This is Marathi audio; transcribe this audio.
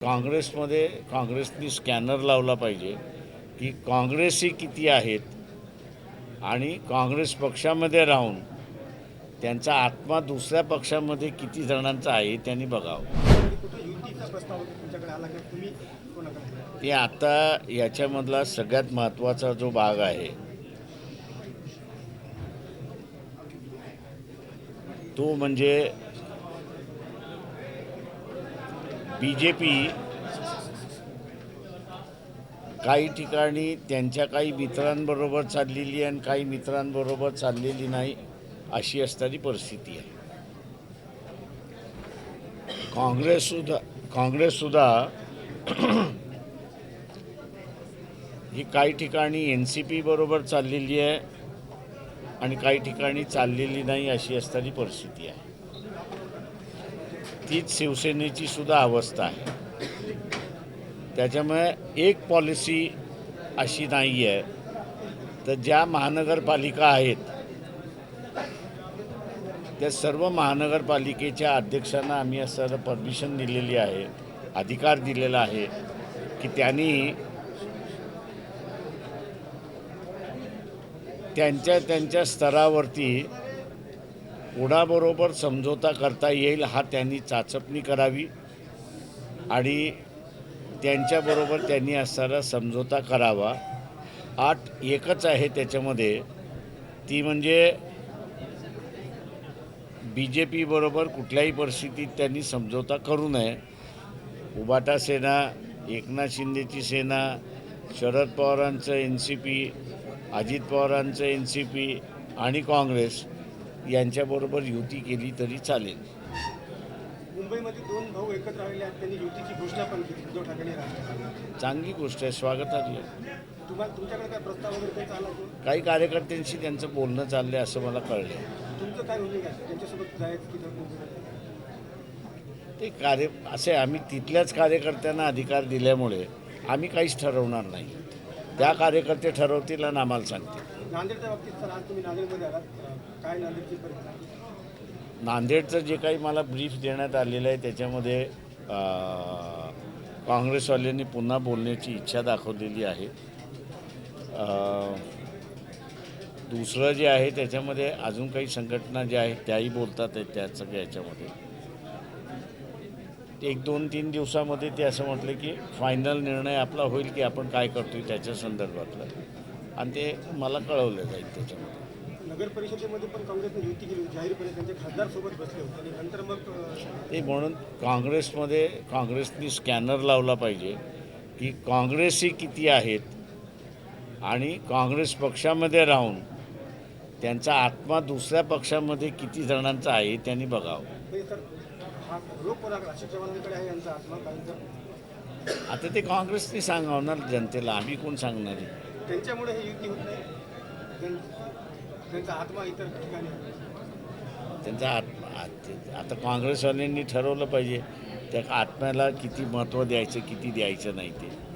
काँग्रेसमध्ये काँग्रेसनी स्कॅनर लावला पाहिजे की काँग्रेसही किती आहेत आणि काँग्रेस पक्षामध्ये राहून त्यांचा आत्मा दुसऱ्या पक्षामध्ये किती जणांचा आहे त्यांनी बघावं. ते आता याच्यामधला सगळ्यात महत्त्वाचा जो भाग आहे तो म्हणजे बी जे पी काही ठिकाणी त्यांच्या काही मित्रांबरोबर चाललेली आहे आणि काही मित्रांबरोबर चाललेली नाही अशी असणारी परिस्थिती आहे. काँग्रेससुद्धा काँग्रेससुद्धा ही काही ठिकाणी एन सी पी बरोबर चाललेली आहे आणि काही ठिकाणी चाललेली नाही अशी असणारी परिस्थिती आहे. तीच शिवसेनेची सुद्धा अवस्था आहे. त्याच्यामुळे एक पॉलिसी अशी नाही आहे तर ज्या महानगरपालिका आहेत त्या सर्व महानगरपालिकेच्या अध्यक्षांना आम्ही असं परमिशन दिलेली आहे अधिकार दिलेला आहे की त्यांनी त्यांच्या त्यांच्या स्तरावरती कोणाबरोबर समझोता करता येईल हा त्यांनी चाचपणी करावी. आणि त्यांच्याबरोबर त्यांनी असणारा समझोता करावा. आठ एकच आहे त्याच्यामध्ये. ती म्हणजे बी जे पीबरोबर कुठल्याही परिस्थितीत त्यांनी समझोता करू नये. उबाटा सेना एकनाथ शिंदेची सेना शरद पवारांचं एन सी पी अजित पवारांचं एन सी पी आणि काँग्रेस यांच्याबरोबर युती केली तरी चालेल. मुंबईमध्ये दोन भाऊ एकत्र आलेले आहेत. त्यांनी युतीची घोषणा पण केली. उद्धव ठाकरे. चांगली गोष्ट आहे. स्वागतार्ह. तुम्हाला तुमच्याकडे काय प्रस्ताव वगैरे त्यांचा आला की काही कार्यकर्त्यांशी त्यांचं बोलणं चाललं आहे असं मला कळलं तुमचं काय त्यांच्यासोबत जायचं की? ते कार्य असे आम्ही तिथल्याच कार्यकर्त्यांना अधिकार दिल्यामुळे आम्ही काहीच ठरवणार नाही. त्या कार्यकर्ते ठरवतील आणि आम्हाला सांगतील. नांदेडच्या बाबतीत सर आज तुम्ही नांदेडमध्ये आलात. काय नांदेडची परिस्थिती? नांदेडचं जे काही मला ब्रीफ देण्यात आलेलं आहे त्याच्यामध्ये काँग्रेसवाल्यांनी पुन्हा बोलण्याची इच्छा दाखवलेली आहे. दुसरं जे आहे त्याच्यामध्ये अजून काही संघटना ज्या आहेत त्याही बोलतात आहेत त्या सगळ्या याच्यामध्ये. एक दोन तीन दिवसामध्ये ते असं म्हटलं की फायनल निर्णय आपला होईल की आपण काय करतोय त्याच्या संदर्भातला. आणि ते मला कळवलं जाईल त्याच्यामध्ये. नगर परिषदेमध्ये पण काँग्रेसने युती केली जाहीरपणे त्यांचे खासदार सोबत बसले होते. आणि नंतर मग ते म्हणून काँग्रेसमध्ये काँग्रेसनी स्कॅनर लावला पाहिजे की काँग्रेसही किती आहेत आणि काँग्रेस पक्षामध्ये राहून त्यांचा आत्मा दुसऱ्या पक्षामध्ये किती जणांचा आहे त्यांनी बघावं. आता ते काँग्रेसनी सांगावं ना जनतेला आम्ही कोण सांगणार आहे? त्यांच्यामुळे हे युती होत नाही. त्यांचा आत्मा इतर ठिकाणी त्यांचा आत्मा आता काँग्रेसवाल्यांनी ठरवलं पाहिजे त्या आत्म्याला किती महत्त्व द्यायचं किती द्यायचं नाही ते.